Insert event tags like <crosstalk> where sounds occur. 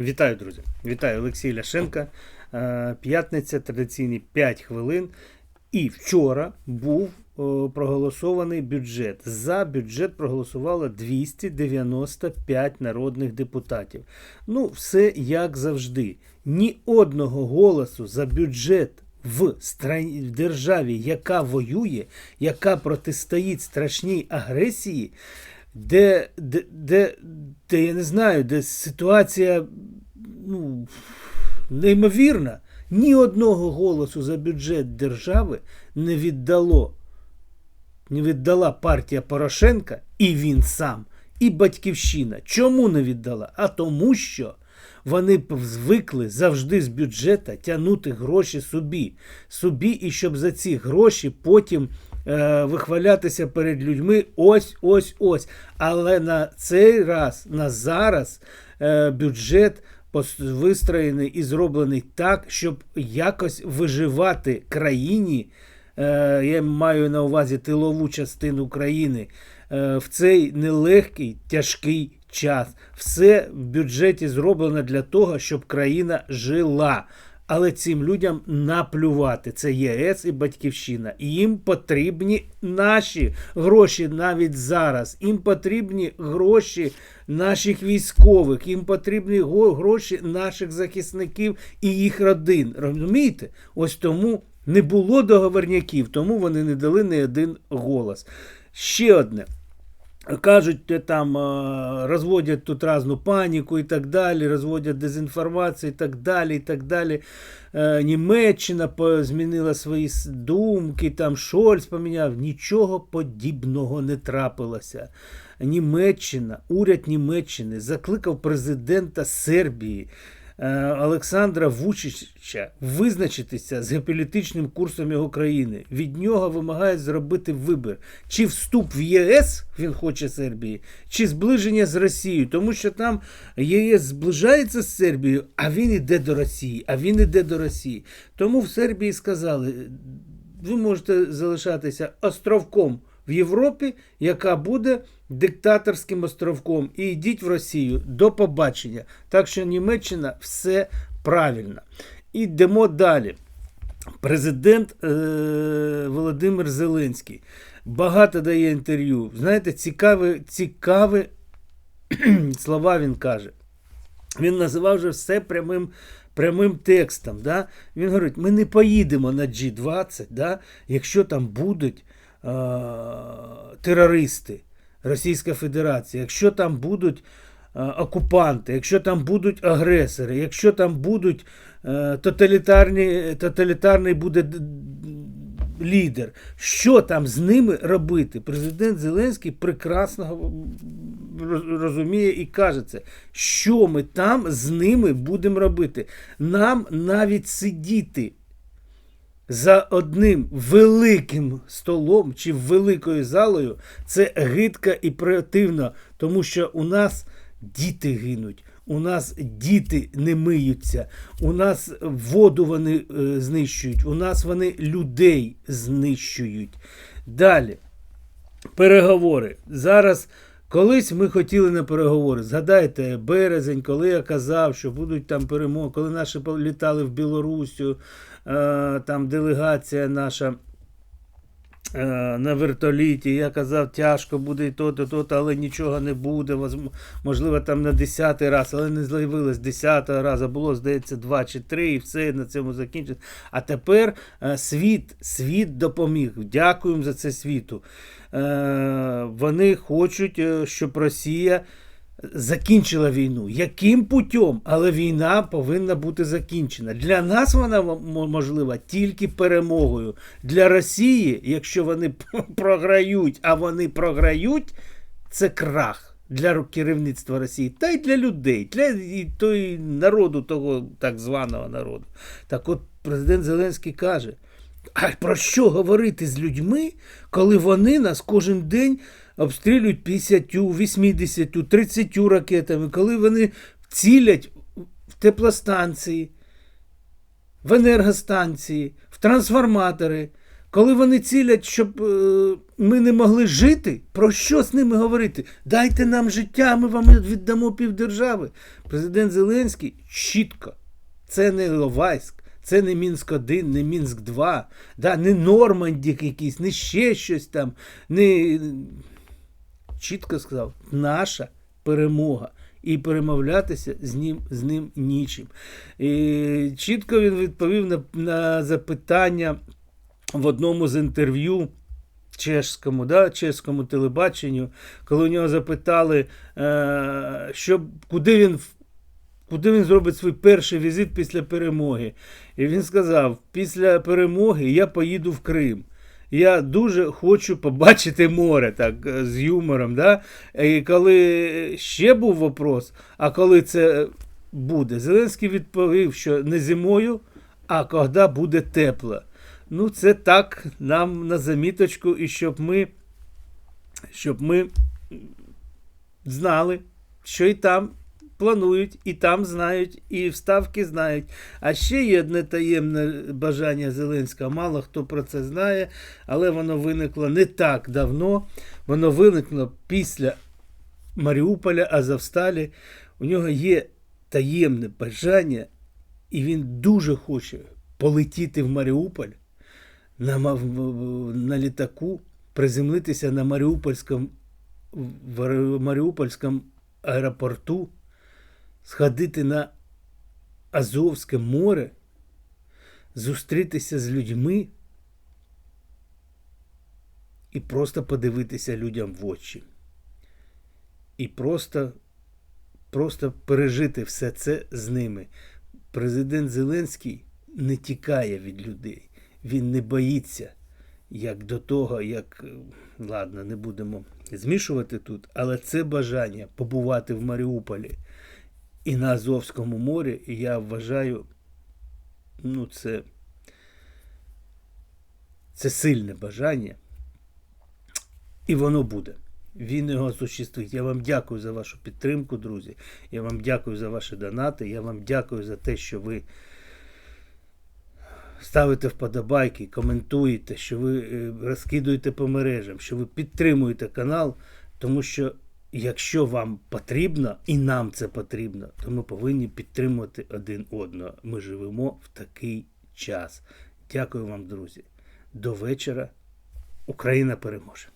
Вітаю, друзі! Вітаю Олексій Ляшенка. Е, П'ятниця, традиційні 5 хвилин. І вчора був проголосований бюджет. За бюджет проголосувало 295 народних депутатів. Ну, все як завжди. Ні одного голосу за бюджет в державі, яка воює, яка протистоїть страшній агресії, де, де, де, де я не знаю, де ситуація ну, неймовірна. Ні одного голосу за бюджет держави не віддало. Не віддала партія Порошенка і він сам, і Батьківщина. Чому не віддала? А тому, що вони звикли завжди з бюджета тягнути гроші собі. Собі, і щоб за ці гроші потім е, вихвалятися перед людьми ось, ось, ось. Але на цей раз, на зараз, е, бюджет вистроєний і зроблений так, щоб якось виживати країні. е, Я маю на увазі тилову частину країни в цей нелегкий, тяжкий час. Все в бюджеті зроблено для того, щоб країна жила. Але цим людям наплювати. Це ЄС і Батьківщина. Їм потрібні наші гроші навіть зараз. Їм потрібні гроші наших військових, їм потрібні гроші наших захисників і їх родин. Розумієте? Ось тому не було договорняків, тому вони не дали ні один голос. Ще одне. Кажуть, там е, розводять тут разну паніку і так далі, розводять дезінформацію і так далі. і так далі. Е, Німеччина змінила свої думки, там Шольц поміняв. Нічого подібного не трапилося. Німеччина, уряд Німеччини закликав президента Сербії Олександра Вучича визначитися з геополітичним курсом його країни. Від нього вимагають зробити вибір, чи вступ в ЄС він хоче Сербії, чи зближення з Росією, тому що там ЄС зближається з Сербією, а він іде до Росії, а він іде до Росії. Тому в Сербії сказали: ви можете залишатися островком в Європі, яка буде диктаторським островком, і йдіть в Росію до побачення. Так що Німеччина все правильно. І йдемо далі. Президент е, Володимир Зеленський багато дає інтерв'ю. Знаєте, цікаві, цікаві <clears throat> слова він каже. Він називав вже все прямим, прямим текстом. Да? Він говорить: ми не поїдемо на G20, да? якщо там будуть терористи, Російська Федерація, якщо там будуть е, окупанти, якщо там будуть агресори, якщо там будуть е, тоталітарні, тоталітарний буде лідер. Що там з ними робити? Президент Зеленський прекрасно розуміє і каже це, що ми там з ними будемо робити. Нам навіть сидіти за одним великим столом чи великою залою це гидко і противно, тому що у нас діти гинуть. У нас діти не миються, у нас воду вони е, знищують, у нас вони людей знищують. Далі переговори. Зараз колись ми хотіли на переговори. Згадайте, березень, коли я казав, що будуть там перемоги, коли наші літали в Білорусю, е, там делегація наша. Е, На вертоліті я казав, тяжко буде і то-то, то-то, але нічого не буде. Можливо, там на 10 раз, але не з'явилось 10 раз, було, здається, 2 чи 3, і все на цьому закінчиться. А тепер е, світ, світ допоміг. Дякуємо за це світу. Е, Вони хочуть, щоб Росія закінчила війну. Яким путем? Але війна повинна бути закінчена. Для нас вона можлива тільки перемогою. Для Росії, якщо вони <laughs> програють, а вони програють, це крах. Для керівництва Росії, та й для людей, для і той народу, того так званого народу. Так от президент Зеленський каже: а про що говорити з людьми, коли вони нас кожен день обстрілюють 50, 80, 30 ракетами, коли вони цілять в теплостанції, в енергостанції, в трансформатори, Коли вони цілять, щоб е, ми не могли жити, про що з ними говорити? Дайте нам життя, ми вам віддамо півдержави. Президент Зеленський чітко, це не Іловайськ, це не Мінськ 1, не Мінськ 2, да, не Нормандік якийсь, не ще щось там. Не... Чітко сказав, наша перемога. І перемовлятися з ним, з ним нічим. І чітко він відповів на, на запитання в одному з інтерв'ю чешському, да, чеському телебаченню, коли у нього запитали, е, що, куди, він, куди він зробить свій перший візит після перемоги. І він сказав: після перемоги я поїду в Крим. Я дуже хочу побачити море, так, е, з юмором. Да? І коли ще був вопрос, а коли це буде, Зеленський відповів, що не зимою, а коли буде тепло. Ну, це так нам на заміточку, і щоб ми, щоб ми знали, що і там планують, і там знають, і вставки знають. А ще є одне таємне бажання Зеленського. Мало хто про це знає, але воно виникло не так давно. Воно виникло після Маріуполя, Азовсталі. У нього є таємне бажання, і він дуже хоче полетіти в Маріуполь на, на літаку, приземлитися на Маріупольському, в Маріупольському аеропорту, сходити на Азовське море, зустрітися з людьми і просто подивитися людям в очі. І просто, просто пережити все це з ними. Президент Зеленський не тікає від людей. Він не боїться, як до того, як ладно, не будемо змішувати тут, але це бажання побувати в Маріуполі і на Азовському морі, я вважаю, ну, це, це сильне бажання. І воно буде. Він його осуществить. Я вам дякую за вашу підтримку, друзі. Я вам дякую за ваші донати. Я вам дякую за те, що ви ставите вподобайки, коментуєте, що ви е, розкидуєте по мережам, що ви підтримуєте канал, тому що якщо вам потрібно, і нам це потрібно, то ми повинні підтримувати один одного. Ми живемо в такий час. Дякую вам, друзі. До вечора. Україна переможе.